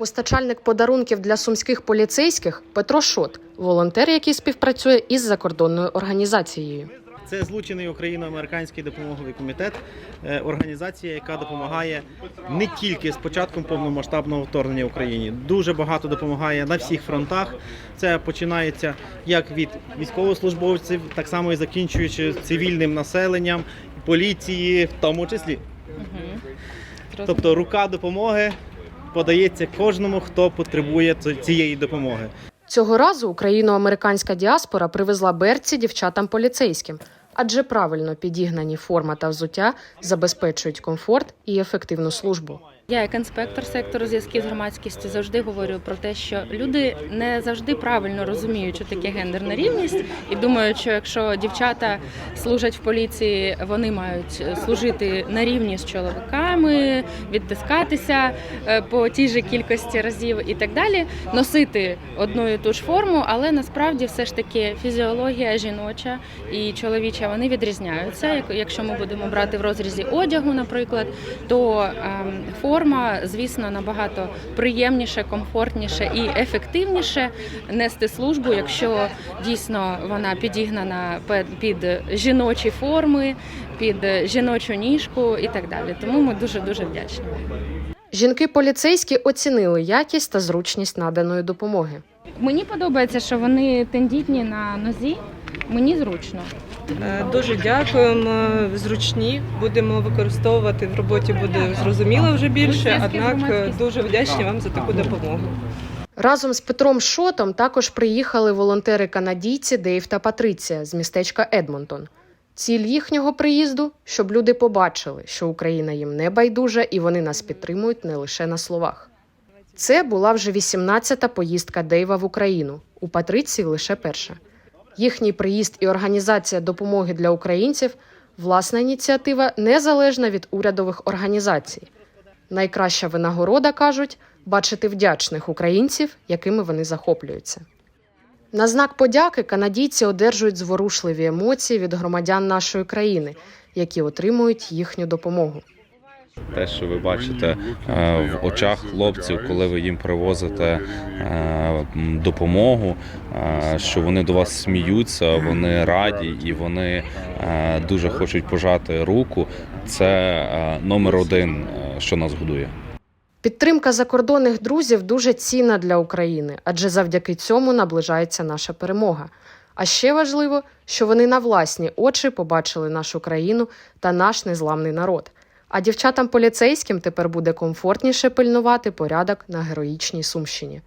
Постачальник подарунків для сумських поліцейських Петро Шот, волонтер, який співпрацює із закордонною організацією. Це злучений Україно-американський допомоговий комітет, е, організація, яка допомагає не тільки з початком повномасштабного вторгнення в Україні. Дуже багато допомагає на всіх фронтах. Це починається як від військовослужбовців, так само і закінчуючи цивільним населенням, поліції, в тому числі. Тобто рука допомоги подається кожному, хто потребує цієї допомоги. Цього разу україно-американська діаспора привезла берці дівчатам поліцейським, адже правильно підігнані форма та взуття забезпечують комфорт і ефективну службу. Я, як інспектор сектору зв'язків з громадськістю, завжди говорю про те, що люди не завжди правильно розуміють, що таке гендерна рівність, і думають, що якщо дівчата служать в поліції, вони мають служити на рівні з чоловіками, відтискатися е, по тій же кількості разів і так далі, носити одну і ту ж форму, але насправді все ж таки фізіологія жіноча і чоловіча вони відрізняються. Якщо ми будемо брати в розрізі одягу, наприклад, то ем, форма, звісно, набагато приємніше, комфортніше і ефективніше нести службу, якщо дійсно вона підігнана під жіночі форми, під жіночу ніжку і так далі. Тому ми дуже дуже вдячні. Жінки поліцейські оцінили якість та зручність наданої допомоги. Мені подобається, що вони тендітні на нозі. Мені зручно. Е, Дуже дякуємо, зручні. Будемо використовувати в роботі, буде зрозуміло вже більше. Однак е, дуже вдячні вам за таку допомогу. Разом з Петром Шотом також приїхали волонтери-канадійці Дейв та Патриція з містечка Едмонтон. Ціль їхнього приїзду, щоб люди побачили, що Україна їм не байдужа і вони нас підтримують не лише на словах. Це була вже 18-та поїздка Дейва в Україну. У Патриції лише перша. Їхній приїзд і організація допомоги для українців власна ініціатива незалежна від урядових організацій. Найкраща винагорода кажуть бачити вдячних українців, якими вони захоплюються. На знак подяки канадійці одержують зворушливі емоції від громадян нашої країни, які отримують їхню допомогу. Те, що ви бачите е, в очах хлопців, коли ви їм привозите е, допомогу, е, що вони до вас сміються, вони раді і вони дуже хочуть пожати руку. Це номер один, що нас годує. Підтримка закордонних друзів дуже цінна для України, адже завдяки цьому наближається наша перемога. А ще важливо, що вони на власні очі побачили нашу країну та наш незламний народ. А дівчатам поліцейським тепер буде комфортніше пильнувати порядок на героїчній Сумщині.